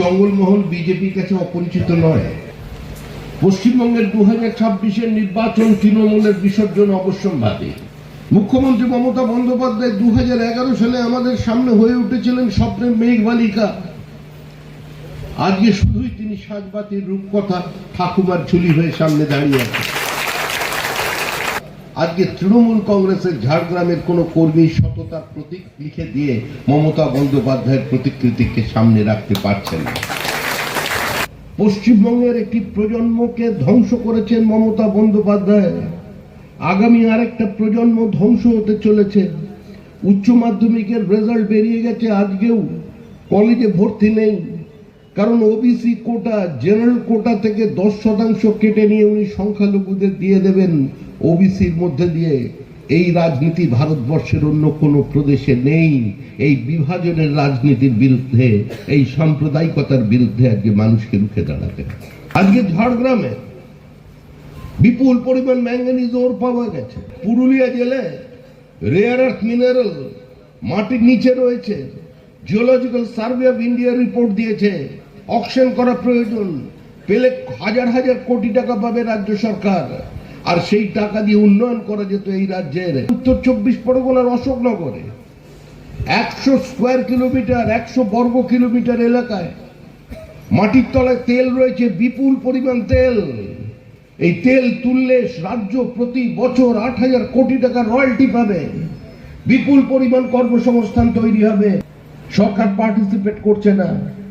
জঙ্গলমহল বিজেপির কাছে অপরিচিত নয়। পশ্চিমবঙ্গের দু হাজার ছাব্বিশের নির্বাচন তৃণমূলের বিসর্জন অবশ্যম্ভাবী। মুখ্যমন্ত্রী মমতা বন্দ্যোপাধ্যায় দু এগারো সালে আমাদের সামনে হয়ে উঠেছিলেন স্বপ্নের মেঘ বালিকা আজকে শুধুই তিনি সাজবাতির রূপকথা ঠাকুমার ঝুলি হয়ে সামনে দাঁড়িয়ে আছেন। আজকে তৃণমূল কংগ্রেসের ঝাড়গ্রামের কোন কর্মী সততার প্রতীক লিখে দিয়ে মমতা বন্দ্যোপাধ্যায়ের প্রতিকৃতিকে সামনে রাখতে পারছেন পশ্চিমবঙ্গের একটি প্রজন্মকে ধ্বংস করেছেন মমতা বন্দ্যোপাধ্যায়। আগামী আরেকটা প্রজন্ম ধ্বংস হতে চলেছে। উচ্চ মাধ্যমিকের রেজাল্ট বেরিয়ে গেছে আজকেও। কলেজে ভর্তি নেই। কারণ ওবিসি কোটা জেনারেল কোটা থেকে দশ শতাংশ কেটে নিয়ে উনি সংখ্যালঘুদের দিয়ে দেবেন ওবিসির মধ্যে দিয়ে। এই রাজনীতি ভারতবর্ষের অন্য কোনো প্রদেশে নেই। এই বিভাজনের রাজনীতির বিরুদ্ধে, এই সাম্প্রদায়িকতার বিরুদ্ধে আজকে মানুষকে রুখে দাঁড়াতে আজকে ঝাড়গ্রামে বিপুল পরিমাণ ম্যাঙ্গানিজ ওর পাওয়া গেছে। পুরুলিয়া জেলায় রেয়ার আর্থ মিনারেল মাটির নিচে রয়েছে। Geological survey of India report দিয়েছে। অকশন করা প্রয়োজন। পেলে হাজার হাজার কোটি টাকা পাবে রাজ্য সরকার। আর সেই টাকা দিয়ে উন্নয়ন করা যেত এই রাজ্যের। উত্তর চব্বিশ পরগনার অশোকনগরে। একশো স্কোয়ার কিলোমিটার, একশো বর্গ কিলোমিটার এলাকায় মাটির তলায় তেল রয়েছে, বিপুল পরিমাণ তেল। এই তেল তুললে রাজ্য প্রতি বছর আট হাজার কোটি টাকা রয়্যালটি পাবে। বিপুল পরিমাণ কর্মসংস্থান তৈরি হবে। সরকার পার্টিসিপেট করছে না।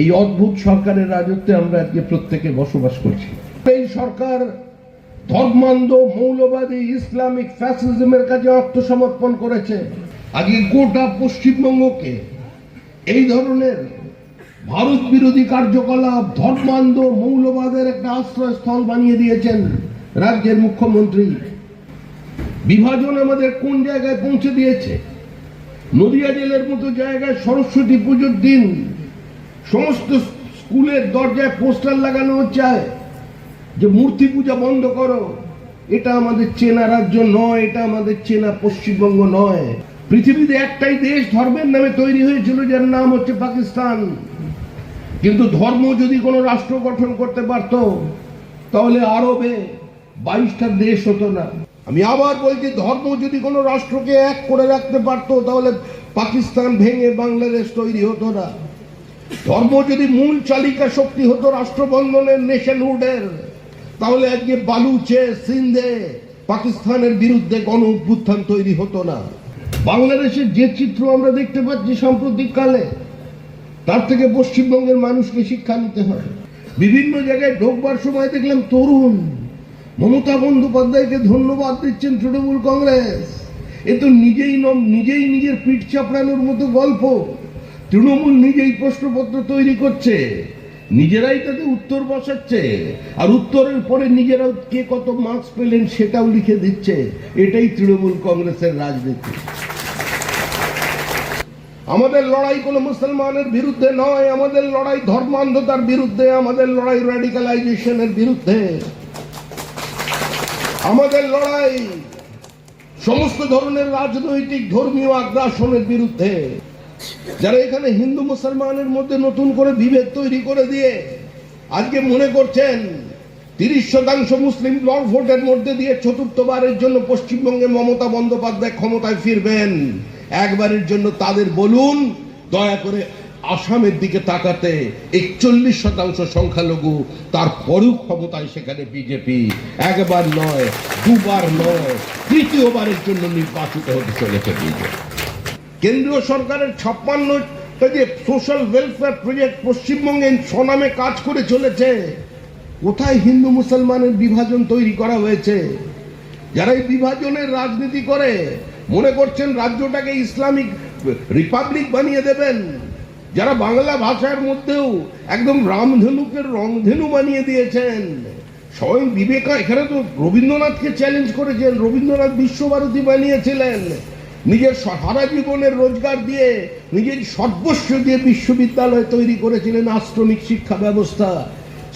এই অদ্ভুত সরকারের রাজত্বে আমরা আজকে প্রত্যেকে বসবাস করছি। এই সরকার ধর্মান্ধ, মৌলবাদী, ইসলামিক, ফ্যাসিজমের কাছে আত্মসমর্পণ করেছে। আজকে গোটা পশ্চিমবঙ্গকে এই ধরনের ভারত বিরোধী কার্যকলাপ, ধর্মান্ধ, মৌলবাদের একটা আশ্রয়স্থল বানিয়ে দিয়েছেন রাজ্যের মুখ্যমন্ত্রী। বিভাজন আমাদের কোন জায়গায় পৌঁছে দিয়েছে? নদিয়া জেলার মতো জায়গায় সরস্বতী পুজোর দিন সমস্ত স্কুলের দরজায় পোস্টার লাগানো হচ্ছে যে মূর্তি পূজা বন্ধ করো। এটা আমাদের চেনা রাজ্য নয়, এটা আমাদের চেনা পশ্চিমবঙ্গ নয়। পৃথিবীতে একটাই দেশ ধর্মের নামে তৈরি হয়েছিল, যার নাম হচ্ছে পাকিস্তান। কিন্তু ধর্ম যদি কোনো রাষ্ট্র গঠন করতে পারত, তাহলে আরবে বাইশটা দেশ হতো না। আমি আবার বলছি, ধর্ম যদি কোনো রাষ্ট্রকে এক করে রাখতে পারত, তাহলে পাকিস্তান ভেঙে বাংলাদেশ তৈরি হতো না। ধর্ম যদি মূল চালিকা শক্তি হতো রাষ্ট্রবন্ধনের নেশনহুডের তাহলে আজকে বালুচে, সিন্ধে, পাকিস্তানের বিরুদ্ধে গণ অভ্যুত্থান তৈরি হতো না। বাংলাদেশের যে চিত্র আমরা দেখতে পাচ্ছি সাম্প্রতিক কালে, তার থেকে পশ্চিমবঙ্গের মানুষকে শিক্ষা নিতে হয় বিভিন্ন জায়গায় ঢোকবার সময় দেখলাম তরুণ মমতা বন্দ্যোপাধ্যায়কে ধন্যবাদ দিচ্ছেন তৃণমূল কংগ্রেস। এ তো নিজেই নিজেই নিজের পিঠ চাপড়ানোর মতো গল্প। তৃণমূল নিজেই প্রশ্নপত্র তৈরি করছে। নিজেরাই তাতে উত্তর বসাচ্ছে। আর উত্তরের পরে নিজেরাও কে কত মার্কস পেলেন সেটাও লিখে দিচ্ছে। এটাই তৃণমূল কংগ্রেসের রাজনীতি। আমাদের লড়াই কোনো মুসলমানের বিরুদ্ধে নয়, আমাদের লড়াই ধর্মান্ধতার বিরুদ্ধে, আমাদের লড়াই র্যাডিকালাইজেশনের বিরুদ্ধে। আমাদের লড়াই সমস্ত ধরনের রাজনৈতিক ধর্মীয় আগ্রাসনের বিরুদ্ধে। যারা এখানে হিন্দু মুসলমানের মধ্যে নতুন করে বিভেদ তৈরি করে দিয়ে আজকে মনে করছেন, তিরিশ শতাংশ মুসলিম লর্ড ভোটের মধ্যে দিয়ে চতুর্থবারের জন্য পশ্চিমবঙ্গে মমতা বন্দ্যোপাধ্যায় ক্ষমতায় ফিরবেন। একবারের জন্য তাদের বলুন, দয়া করে আসামের দিকে তাকাতে একচল্লিশ শতাংশ সংখ্যালঘু তারপরেও ক্ষমতায় সেখানে বিজেপি। একবার নয়, দুবার নয়, তৃতীয়বারের জন্য নির্বাচিত হতে চলেছে বিজেপি। কেন্দ্রীয় সরকারের ছাপ্পান্ন সোশ্যাল ওয়েলফেয়ার প্রজেক্ট পশ্চিমবঙ্গে সনামে কাজ করে চলেছে। কোথায় হিন্দু মুসলমানের বিভাজন তৈরি করা হয়েছে? যারা এই বিভাজনের রাজনীতি করে, মনে করছেন রাজ্যটাকে ইসলামিক রিপাবলিক বানিয়ে দেবেন? যারা বাংলা ভাষার মধ্যেও একদম রামধেনুকে রংধেনু বানিয়ে দিয়েছেন। স্বয়ং বিবেকা, এখানে তো রবীন্দ্রনাথকে চ্যালেঞ্জ করেছেন, রবীন্দ্রনাথ বিশ্বভারতী বানিয়েছিলেন। নিজের সারা জীবনের রোজগার দিয়ে নিজের সর্বস্ব দিয়ে বিশ্ববিদ্যালয় তৈরি করেছিলেন আশ্রমিক শিক্ষা ব্যবস্থা।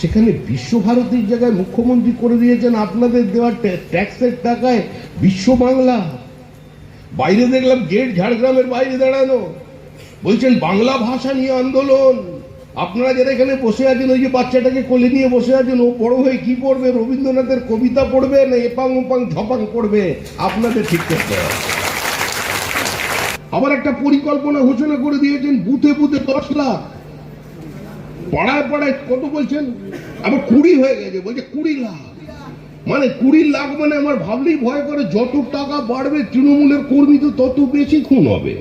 সেখানে বিশ্বভারতীর জায়গায় মুখ্যমন্ত্রী করে দিয়েছেন, আপনাদের দেওয়ার ট্যাক্সের টাকায় বিশ্ব বাংলা। বাইরে দেখলাম গেট ঝাড়গ্রামের বাইরে দাঁড়ানো। বলছেন, বাংলা ভাষা নিয়ে আন্দোলন। আপনারা যারা এখানে বসে আছেন, ওই যে বাচ্চাটাকে কোলে নিয়ে বসে আছেন, ও বড় হয়ে কি করবে রবীন্দ্রনাথের কবিতা পড়বে না এপাং ওপাং ঝপাং পড়বে? আপনাদের ঠিক করতে হবে। আবার একটা পরিকল্পনা ঘোষণা করে দিয়েছেন, বুথে বুথে দশ লাখ। পাড়ায় পাড়ায় কত বলছেন? আবার কুড়ি হয়ে গেছে, বলছে কুড়ি লাখ। মানে কুড়ি লাখ মানে আমার ভাবলেই ভয় করে, যত টাকা বাড়বে তৃণমূলের কর্মী তো তত বেশি খুন হবে।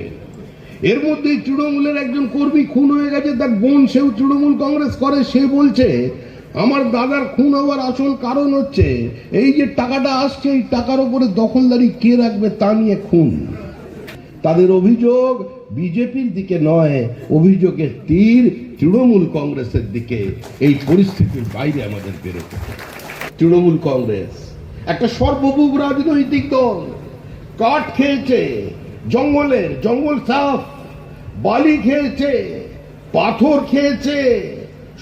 এর মধ্যে তৃণমূলের একজন কর্মী খুন হয়ে গেছে, তার বোন সেও তৃণমূল কংগ্রেস করে, সে বলছে, আমার দাদার খুন হওয়ার আসল কারণ হচ্ছে, এই যে টাকাটা আসছে, এই টাকার উপরে দখলদারি কে রাখবে তা নিয়ে খুন। তাদের অভিযোগ বিজেপির দিকে নয়, অভিযোগের তীর তৃণমূল কংগ্রেসের দিকে। এই পরিস্থিতির বাইরে আমাদের বেরোতে তৃণমূল কংগ্রেস, একটা সর্বভূম রাজনৈতিক দল, কাঠ খেয়েছে জঙ্গলের জঙ্গল সাফ, বালি খেয়েছে পাথর খেয়েছে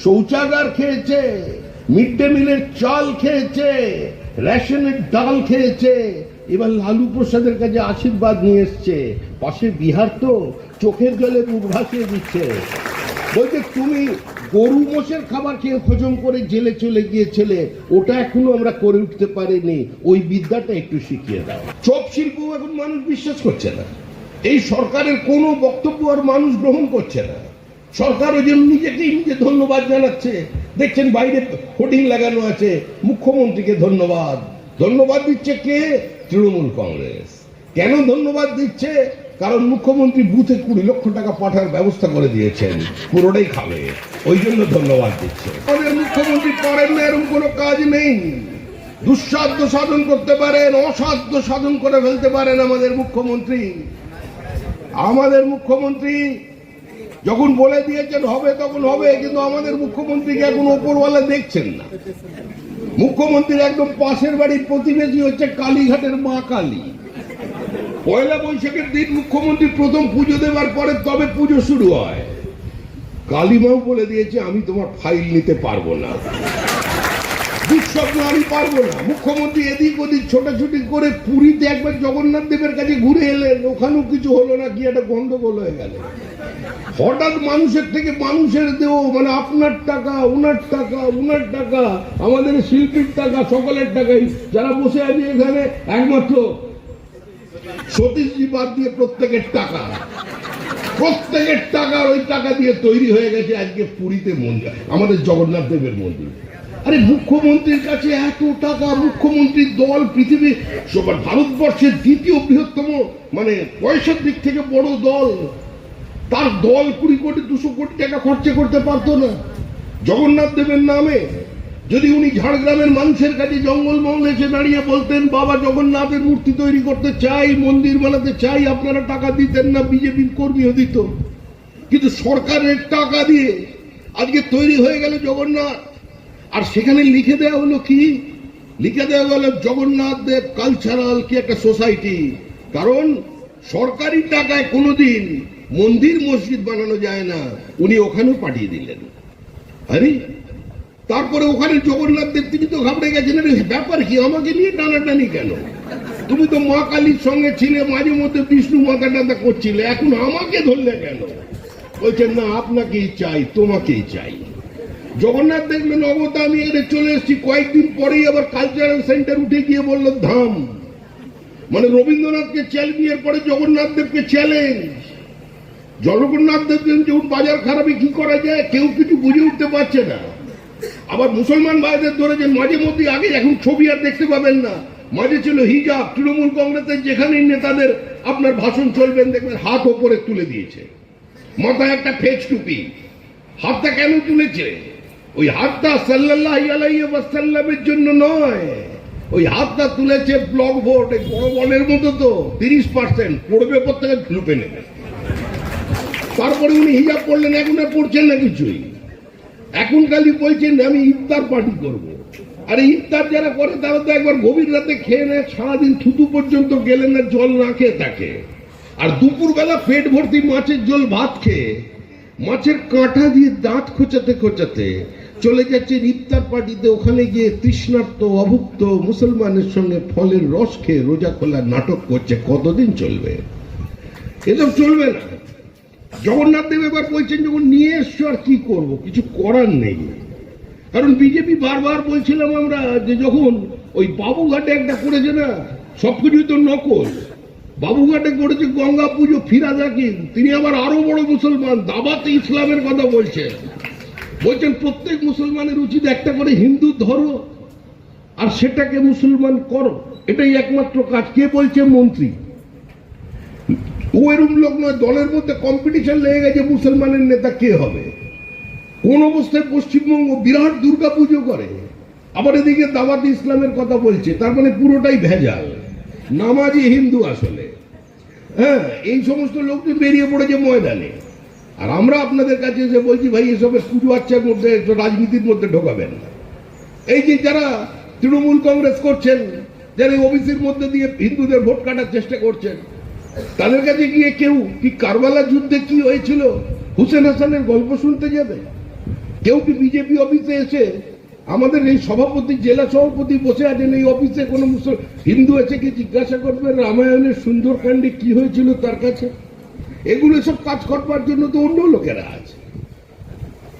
শৌচাগার খেয়েছে মিড ডে মিলের চাল খেয়েছে রেশনের ডাল খেয়েছে এবার লালু প্রসাদের কাছে আশীর্বাদ নিয়ে এসছে। পাশে বিহার তো চোখের জলে মুখ ভাসিয়ে দিচ্ছে। বলছে, তুমি গরু মোষের খাবার খেয়ে হজম করে জেলে চলে গিয়েছিলে। ওটা এখনও আমরা করে উঠতে পারিনি। ওই বিদ্যাটা একটু শিখিয়ে দাও। চোপ শিল্প এখন মানুষ বিশ্বাস করছে না। এই সরকারের কোনো বক্তব্য আর মানুষ গ্রহণ করছে না। সরকার ওই জন্য নিজেকেই নিজে ধন্যবাদ জানাচ্ছে। দেখছেন বাইরে হোর্ডিং লাগানো আছে। মুখ্যমন্ত্রীকে ধন্যবাদ। ধন্যবাদ দিচ্ছে কে? তৃণমূল কংগ্রেস। কেন ধন্যবাদ দিচ্ছে? কারণ মুখ্যমন্ত্রী বুথে কুড়ি লক্ষ টাকা পাঠার ব্যবস্থা করে দিয়েছেন। পুরোটাই খাবে। ওই জন্য ধন্যবাদ দিচ্ছে। আমাদের মুখ্যমন্ত্রী করেন না, এরকম কোনো কাজ নেই। দুঃসাধ্য সাধন করতে পারেন, অসাধ্য সাধন করে ফেলতে পারেন আমাদের মুখ্যমন্ত্রী। আমাদের মুখ্যমন্ত্রী যখন বলে দিয়েছেন হবে তখন হবে, কিন্তু আমাদের মুখ্যমন্ত্রীকে এখন ওপরওয়ালা দেখছেন না। মুখ্যমন্ত্রীর একদম পাশের বাড়ির প্রতিবেশী হচ্ছে কালীঘাটের মা কালী। পয়লা বৈশাখের দিন মুখ্যমন্ত্রী প্রথম পুজো দেওয়ার পরে তবে পুজো শুরু হয়। কালীমাও বলে দিয়েছে, আমি তোমার ফাইল নিতে পারব না। দুঃস্বপ্ন আমি পারব না। মুখ্যমন্ত্রী এদিক ওদিক ছোটাছুটি করে পুরীতে একবার জগন্নাথ দেবের কাছে ঘুরে এলেন ওখানেও কিছু হলো না, কি একটা গন্ডগোল হয়ে গেল। হঠাৎ মানুষের থেকে মানুষের দেও মানে আপনার টাকা, উনার টাকা উনার টাকা, আমাদের শিল্পীর টাকা, সকলের টাকাই যারা বসে আছে এখানে, একমাত্র সতীশজি বাদ দিয়ে প্রত্যেকের টাকা। প্রত্যেকের টাকা ওই টাকা দিয়ে তৈরি হয়ে গেছে আজকে পুরীতে মন্দির, আমাদের জগন্নাথ দেবের মন্দির। আরে মুখ্যমন্ত্রীর কাছে এত টাকা, মুখ্যমন্ত্রীর দল, পৃথিবী, সবার ভারতবর্ষের দ্বিতীয় বৃহত্তম মানে পয়সার দিক থেকে বড় দল। তার দল কুড়ি কোটি, দুশো কোটি টাকা খরচা করতে পারতো না। জগন্নাথ দেবের নামে, যদি উনি ঝাড়গ্রামের মানুষের কাছে জঙ্গল জঙ্গলমহল এসে দাঁড়িয়ে বলতেন, বাবা, জগন্নাথের মূর্তি তৈরি করতে চাই, মন্দির বানাতে চাই, আপনারা টাকা দিতেন না, বিজেপির কর্মীও দিত। কিন্তু সরকারের টাকা দিয়ে আজকে তৈরি হয়ে গেল জগন্নাথ। আর সেখানে লিখে দেওয়া হলো কি? লিখে দেওয়া হলো জগন্নাথ দেব কালচারাল কি একটা সোসাইটি কারণ সরকারি টাকায় কোনোদিন মন্দির মসজিদ বানানো যায় না। উনি ওখানেও পাঠিয়ে দিলেন। আরে? তারপরে ওখানে জগন্নাথ দেব, তিনি তো ঘাবড়ে গেছেন। ব্যাপার কি? আমাকে নিয়ে টানাটানি কেন? তুমি তো মা কালীর সঙ্গে ছিলে, মাঝে মধ্যে বিষ্ণু মাথা টাথা করছিলে। এখন আমাকে ধরলে কেন? বলছেন, না, আপনাকেই চাই, তোমাকেই চাই। জগন্নাথ দেখলেন অবতা আমি এখানে চলে এসেছি। কয়েকদিন পরেই আবার কালচারাল সেন্টার উঠে গিয়ে বলল, ধাম। মানে রবীন্দ্রনাথকে চ্যালেঞ্জের পরে জগন্নাথ দেবকে চ্যালেঞ্জ জগন্নাথ দেব যখন বাজার খারাপে কি করা যায়, কেউ কিছু বুঝে উঠতে পারছে না। আবার মুসলমান ভাইদের ধরেছেন, মাঝে মধ্যে আগে এখন ছবি আর দেখতে পাবেন না। মাঝে ছিল হিজাব, তৃণমূল কংগ্রেসের যেখানেই নেতাদের আপনার ভাষণ চলবেন, দেখবেন হাত ওপরে তুলে দিয়েছে। মাথায় একটা ফেজ টুপি। হাতটা কেন তুলেছে? ওই হাতটা ওয়াসাল্লামের জন্য নয়। ওই হাতটা তুলেছে ব্লক ভোট, এই বড় বলের মতো তো, তিরিশ পার্সেন্ট পড়বে প্রত্যেকে লুপে নেবে। তারপরে উনি হিজাব পড়লেন এখন আর পড়ছেন না কিছুই। এখন খালি বলছেন, আমি ইফতার পার্টি করব। আর ইফতার যারা করে, তারা তো একবার গভীর রাতে খেয়ে নেয়, সারাদিন থুতু পর্যন্ত গেলেন না জল না খেয়ে থাকে। আর দুপুরবেলা পেট ভর্তি মাছের জল ভাত খেয়ে, মাছের কাঁটা দিয়ে দাঁত খোঁচাতে খোঁচাতে চলে যাচ্ছে ইফতার পার্টিতে। ওখানে গিয়ে তৃষ্ণার্ত অভুক্ত মুসলমানের সঙ্গে ফলের রস খেয়ে রোজা খোলা নাটক করছে। কতদিন চলবে? এসব চলবে না। জগন্নাথ দেব এবার বলছেন যখন নিয়ে এসছো আর কি করব? কিছু করার নেই। কারণ বিজেপি বারবার বলছিলাম আমরা যে যখন ওই বাবুঘাটে একটা করেছে না, সবকিছুই তো নকল। বাবুঘাটে করেছে গঙ্গা পুজো ফিরাদ হাকিম, তিনি আবার আরও বড় মুসলমান, দাবাতে ইসলামের কথা বলছেন। বলছেন, প্রত্যেক মুসলমানের উচিত একটা করে হিন্দু ধরো, আর সেটাকে মুসলমান করো। এটাই একমাত্র কাজ। কে বলছে? মন্ত্রী। ও এরম লোক নয়, দলের মধ্যে কম্পিটিশন লেগে গেছে, মুসলমানের নেতা কে হবে? কোন অবস্থায় পশ্চিমবঙ্গ বিরাট দুর্গা পুজো করে, আবার এদিকে দাওয়াত ইসলামের কথা বলছে, তার মানে পুরোটাই ভেজাল। নামাজি হিন্দু আসলে। হ্যাঁ এই সমস্ত লোকজন বেরিয়ে পড়েছে ময়দানে। আর আমরা আপনাদের কাছে এসে বলছি, ভাই, এসবের পুজো আচ্ছার মধ্যে রাজনীতির মধ্যে ঢোকাবেন এই যে যারা তৃণমূল কংগ্রেস করছেন, যারা ওবিসির মধ্যে দিয়ে হিন্দুদের ভোট কাটার চেষ্টা করছেন, তাদের কাছে গিয়ে কেউ, কি কারবালা যুদ্ধে কি হয়েছিল? হুসেন হাসানের গল্প শুনতে যাবে? কেউ কি বিজেপি অফিসে এসে আমাদের এই সভাপতি, জেলা সভাপতি বসে আছেন, এই অফিসে কোনো মুসল, হিন্দু এসে কি জিজ্ঞাসা করবে রামায়ণের সুন্দরকাণ্ডে কি হয়েছিল তার কাছে? এগুলো সব কাজ করবার জন্য তো অন্য লোকেরা আছে।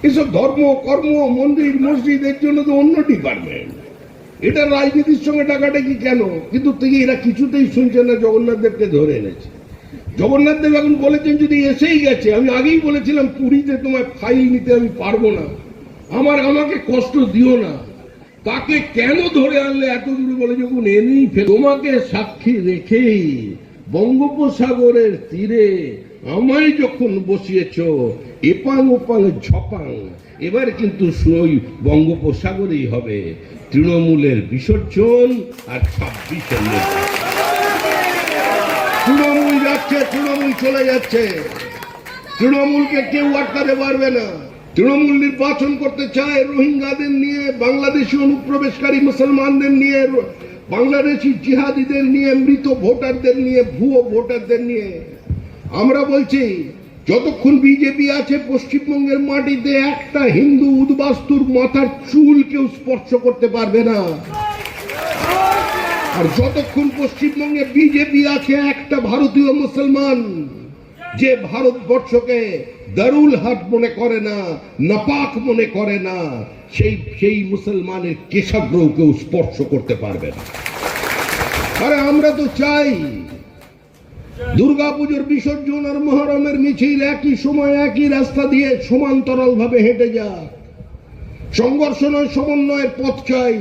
এসব ধর্ম, কর্ম, মন্দির মসজিদ এর জন্য তো অন্য ডিপার্টমেন্ট এটা রাজনীতির সঙ্গে ডাকাডাকি কেন? কিন্তু থেকে এরা কিছুতেই শুনছে না, জগন্নাথ দেবকে ধরে এনেছে। জগন্নাথ দেব এখন বলেছেন, যদি এসেই গেছে, আমি আগেই বলেছিলাম, পুরীতে তোমায় ফাইল নিতে আমি পারব না। আমার, আমাকে কষ্ট দিও না। তাকে কেন ধরে আনলে এত দূরে বলে যখন এনেই তোমাকে সাক্ষী রেখেই বঙ্গোপসাগরের তীরে আমায় যখন বসিয়েছ, এপাং ওপাং ঝপাং, এবার কিন্তু ওই বঙ্গোপসাগরেই হবে। তৃণমূলের বিসর্জন আর ছাব্বিশের তৃণমূল যাচ্ছে, তৃণমূল চলে যাচ্ছে। তৃণমূলকে কেউ আটকাতে পারবে না। তৃণমূল নির্বাচন করতে চায় রোহিঙ্গাদের নিয়ে, বাংলাদেশি অনুপ্রবেশকারী মুসলমানদের নিয়ে, বাংলাদেশি জিহাদিদের নিয়ে, মৃত ভোটারদের নিয়ে, ভুয়ো ভোটারদের নিয়ে। আমরা বলছি, যতক্ষণ বিজেপি আছে, পশ্চিমবঙ্গের মাটিতে একটা হিন্দু উদ্বাস্তুর মাথার চুল কেউ স্পর্শ করতে পারবে না। আর যতক্ষণ পশ্চিমবঙ্গে বিজেপি আছে, একটা ভারতীয় মুসলমান, যে ভারতবর্ষকে দারুল হাট মনে করে না, নাপাক মনে করে না, সেই সেই মুসলমানের কেশাগ্রহ কেউ স্পর্শ করতে পারবে না। আরে আমরা তো চাই দুর্গাপুজোর বিসর্জন আর মহরমের মিছিল একই সময় একই রাস্তা দিয়ে সমান্তরাল ভাবে হেঁটে যাক। সংঘর্ষ নয়, সমন্বয়ের পথ চাই।